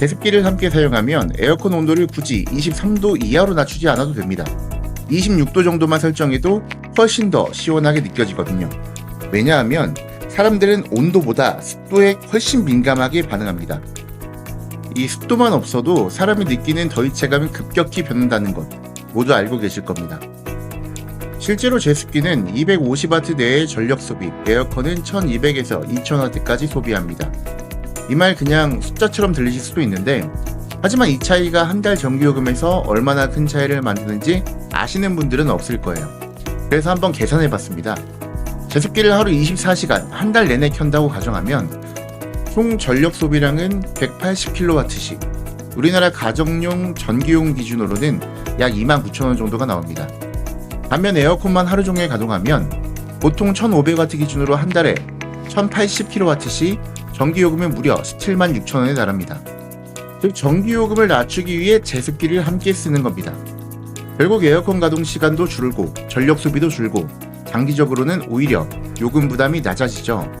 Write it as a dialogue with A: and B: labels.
A: 제습기를 함께 사용하면 에어컨 온도를 굳이 23도 이하로 낮추지 않아도 됩니다. 26도 정도만 설정해도 훨씬 더 시원하게 느껴지거든요. 왜냐하면 사람들은 온도보다 습도에 훨씬 민감하게 반응합니다. 이 습도만 없어도 사람이 느끼는 더위 체감이 급격히 변한다는 것 모두 알고 계실 겁니다. 실제로 제습기는 250W 내의 전력 소비, 에어컨은 1200에서 2000W까지 소비합니다. 이 말 그냥 숫자처럼 들리실 수도 있는데 하지만 이 차이가 한달 전기요금에서 얼마나 큰 차이를 만드는지 아시는 분들은 없을 거예요. 그래서 한번 계산해 봤습니다. 제습기를 하루 24시간 한 달 내내 켠다고 가정하면 총 전력 소비량은 180kW씩 우리나라 가정용 전기용 기준으로는 약 29,000원 정도가 나옵니다. 반면 에어컨만 하루 종일 가동하면 보통 1,500W 기준으로 한 달에 1,080kW시 전기요금은 무려 17만 6천 원에 달합니다. 즉 전기요금을 낮추기 위해 제습기를 함께 쓰는 겁니다. 결국 에어컨 가동 시간도 줄고 전력 소비도 줄고 장기적으로는 오히려 요금 부담이 낮아지죠.